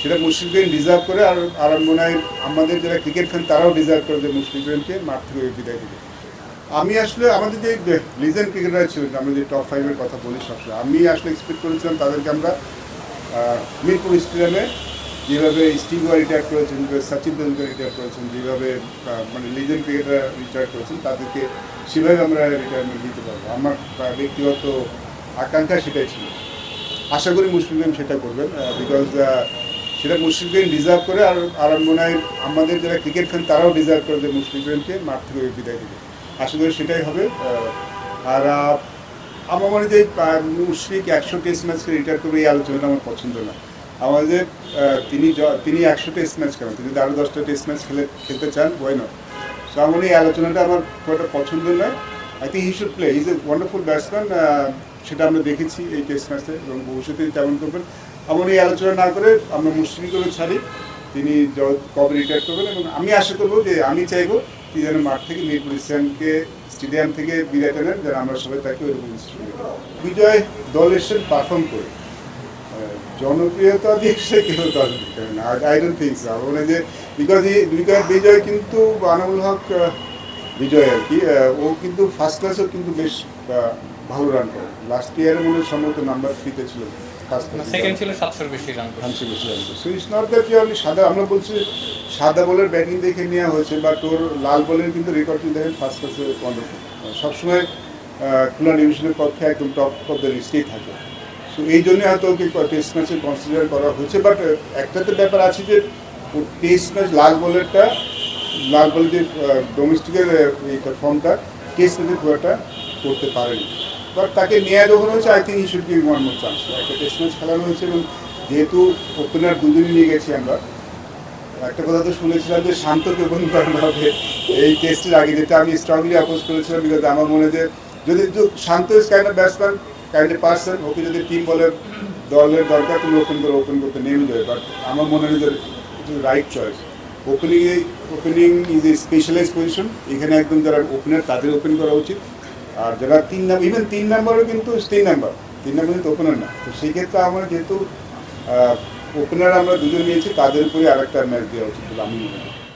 সেটা মুশফিকবিন ডিজার্ভ করে আর আর মনে হয় আমাদের যারা ক্রিকেট ফ্যান তারাও ডিজার্ভ করে যে মুশফিকবিনকে মাঠ থেকে বিদায় দিবে। আমি আসলে আমাদের যে লিজেন্ড ক্রিকেটার ছিলেন আমরা যে টপ ফাইভের কথা বলি সবসময়, আমি আসলে এক্সপেক্ট করেছিলাম তাদেরকে আমরা মিরপুর স্টেডিয়ামে যেভাবে স্টিভা রিটায়ার করেছেন, যেভাবে সচিন তেন্ডুলকার রিটায়ার করেছেন, যেভাবে মানে লিজেন্ড ক্রিকেটার রিটায়ার করেছেন, তাদেরকে সেভাবে আমরা রিটায়ারমেন্ট দিতে পারব। আমার ব্যক্তিগত আকাঙ্ক্ষা সেটাই ছিল। আশা করি মুশফিকবিন সেটা করবেন বিকজ সেটা মুশফিকবিন ডিজার্ভ করে আর আর মনে হয় আমাদের যারা ক্রিকেট ফ্যান তারাও ডিজার্ভ করে যে মুশফিকবিনকে মাঠ থেকে বিদায় দেবে। আশা করি সেটাই হবে। আর আমার মনে হয় যে মুশফিক একশো টেস্ট ম্যাচকে রিটায়ার করবে এই আলোচনাটা আমার পছন্দ না। আমাদের তিনি তিনি একশো টেস্ট ম্যাচ খেলেন। তিনি আরও দশটা টেস্ট ম্যাচ খেলে, খেলতে চান ওয়াই নট সো আমার এই আলোচনাটা আমার খুব একটা পছন্দ নয়। I think he should play is a wonderful batsman সেটা আমরা দেখেছি এই টেস্ট ম্যাচে এবং ভবিষ্যতে তেমন করবেন। এমন এই আলোচনা না করে আমরা মুশফিকগুলো ছাড়ি, তিনি কবে রিটায়ার করবেন এবং আমি আশা করব যে আমি চাইব কি যেন মাঠ থেকে মিরপুর স্টেডিয়ামকে, স্টেডিয়াম থেকে বিদায় নেন, যেন আমরা সবাই তাকে ওইরকম। বিজয় দল এসে পারফর্ম করে। জনপ্রিয়তা দিয়ে সে কেউ দল আই ডোন্ট থিঙ্ক সো আমার মনে যে বিকজ বিজয় কিন্তু আনামুল হক বিজয় আর কি ও কিন্তু ফার্স্ট ক্লাসেও কিন্তু বেশ ভালো রান করে। লাস্ট ইয়ারে মনে হয় সম্ভবত নাম্বার থ্রিতে ছিল সাদা আমরা বলছি সাদা বলের ব্যাটিং দেখে নেওয়া হয়েছে বা তোর লাল বলের কিন্তু রেকর্ড কিন্তু দেখেন ফার্স্ট ক্লাসে ওয়ান্ডারফুল সবসময় খুলনা ডিভিশনের পক্ষে একদম টপ অফ দ্য লিস্টেই থাকে। সো এই জন্য হয়তো ওকে টেস্ট ম্যাচে কনসিডার করা হয়েছে বাট একটা তো ব্যাপার আছে যে টেস্ট ম্যাচ লাল বলেরটা বলের যে ডোমেস্টিকের ফর্মটা টেস্ট ম্যাচে খুব একটা করতে পারেনি। বাট তাকে নিয়ে যখন হয়েছে I think should give one more chance একটা টেস্ট ম্যাচ খেলানো হয়েছে এবং যেহেতু ওপেনার দুদিনই নিয়ে গেছি আমরা, একটা কথা তো শুনেছিলাম যে শান্তকে ওপেন করানো হবে এই টেস্টের আগে যেটা আমি স্ট্রংলি অপোজ করেছিলাম বিকজ আমার মনে যে যদি Shanto is kind of batsman kind of person ওকে যদি টিম বলের দলের দরকার, তুমি ওপেন করে ওপেন করতে নেমে যাবে। বাট আমার মনে হয় যে right choice opening opening is a specialise position এখানে একদম যারা ওপেনার তাদের ওপেন করা উচিত। আর যারা তিন নাম্বার ইভেন তিন নাম্বারও কিন্তু তিন নাম্বার তিন নাম্বার কিন্তু ওপেনার না। তো সেই ক্ষেত্রে আমার যেহেতু ওপেনার আমরা দুজন নিয়েছি, তাদের উপরে আরেকটা ম্যাচ দেওয়া উচিত বলে আমি মনে করি।